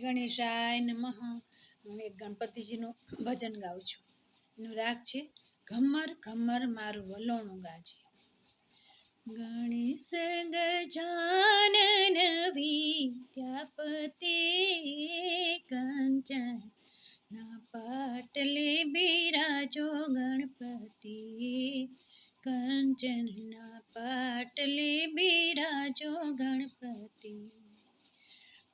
ગણેશાય નમઃ. હું એક ગણપતિજીનું ભજન ગાઉં છું. એનું રાગ છે, ઘમર ઘમર મારું વલોણું ગાજે. ગણેશ ગજાનન ત્યાપતિ કંચન. ના પાટલે બિરાજો ગણપતિ કંચનના પાટલે બિરાજો ગણપતિ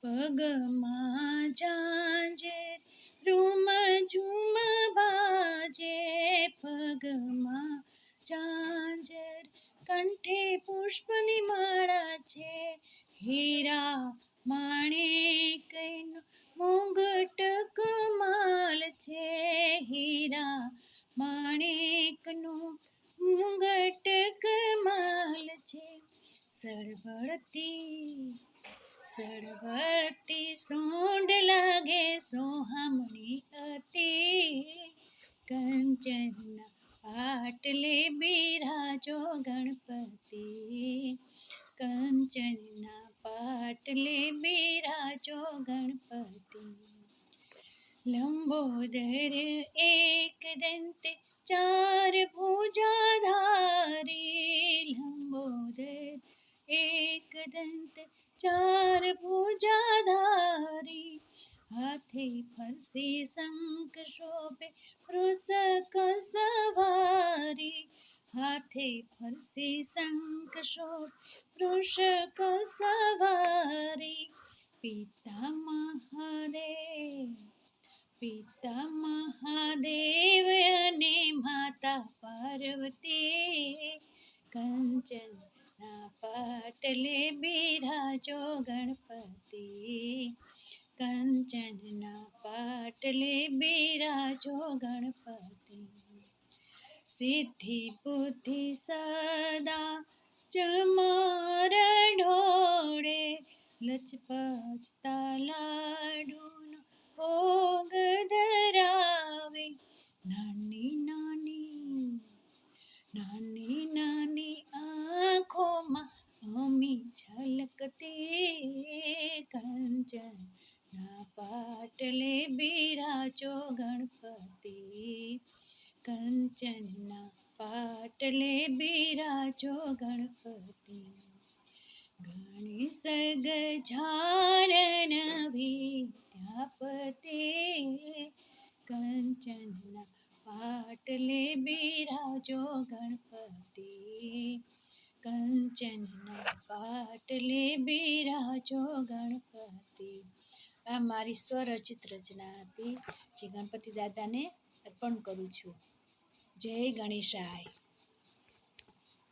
પગમાં જાજે રૂમ ઝુમ બાજે, પગમાં જાંજર કંઠે પુષ્પની માળા છે, હીરા માણેકનો મુંગટ કમાલ છે, હીરા માણેકનો મુંગટ કમાલ છે, સળવળતી સળવળતી સોંડ લાગે, સોહામણી હતી. કંચનના પાટલે બિરાજો ગણપતિ કંચનના પાટલે બિરાજો ગણપતિ લંબોદર એક દંતે ચાર ભુજાધારી. લંબોદર એક દંત ચાર ભુજાધારી હાથે ફરસી શંખ શોભે વૃષક સવારી. હાથે ફરસી શંખ શોભ વૃષક સવારી. પિતા મહાદેવ પિતા મહાદેવ અને માતા પાર્વતી. કંચનના પાટલે બિરાજો ગણપતિ કંચનના પાટલે બિરાજો ગણપતિ સિદ્ધિ બુદ્ધિ સદા ચમર ઢોળે લચપચતા લાડુનો કંચન ના પાટલે બિરાજો ગણપતિ. કંચનના પાટલે બિરાજો ગણપતિ. ગણેશ ગજાનન વિદ્યાપતે. કંચનના પાટલે બિરાજો ગણપતિ. કંચનના પાટલે બિરાજો ગણપતિ. આ મારી સ્વરચિત રચના હતી, જે ગણપતિ દાદાને અર્પણ કરું છું. જય ગણેશાય.